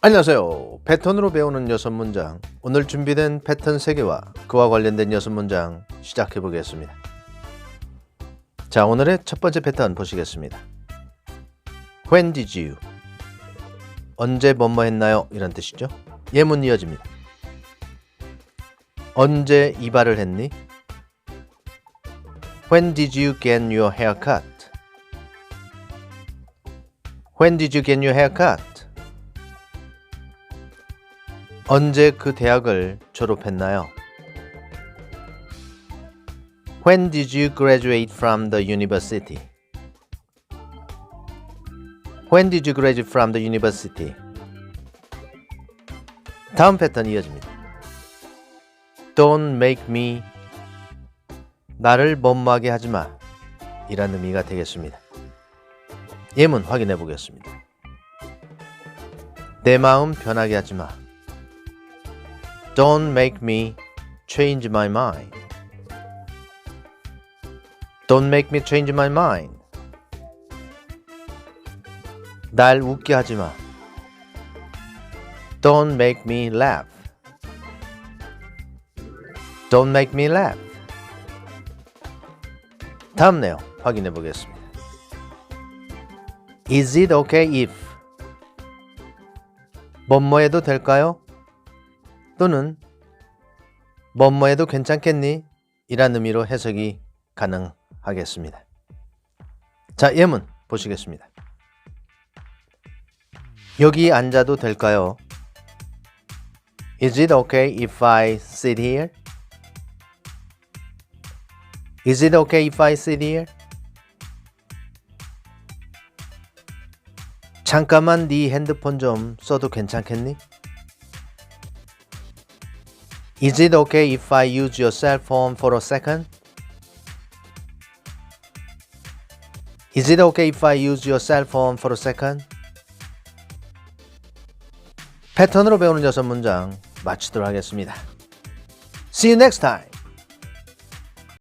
안녕하세요. 패턴으로 배우는 여섯 문장. 오늘 준비된 패턴 3개와 그와 관련된 여섯 문장 시작해 보겠습니다. 자, 오늘의 첫 번째 패턴 보시겠습니다. When did you? 언제 뭐뭐 했나요? 이런 뜻이죠. 예문 이어집니다. 언제 이발을 했니? When did you get your hair cut? When did you get your hair 언제 그 대학을 졸업했나요? When did you graduate from the university? When did you graduate from the university? 다음 패턴 이어집니다. Don't make me 나를 못마게 하지 마. 이란 의미가 되겠습니다. 예문 확인해 보겠습니다. 내 마음 변하게 하지 마. Don't make me change my mind. Don't make me change my mind. 날 웃게 하지 마. Don't make me laugh. Don't make me laugh. 다음 내용 확인해 보겠습니다. Is it okay if 뭐뭐 해도 될까요? 또는 뭐뭐해도 괜찮겠니? 이란 의미로 해석이 가능하겠습니다. 자, 예문 보시겠습니다. 여기 앉아도 될까요? Is it okay if I sit here? Is it okay if I sit here? 잠깐만 네 핸드폰 좀 써도 괜찮겠니? Is it okay if I use your cell phone for a second? Is it okay if I use your cell phone for a second? 패턴으로 배우는 여섯 문장 마치도록 하겠습니다. See you next time.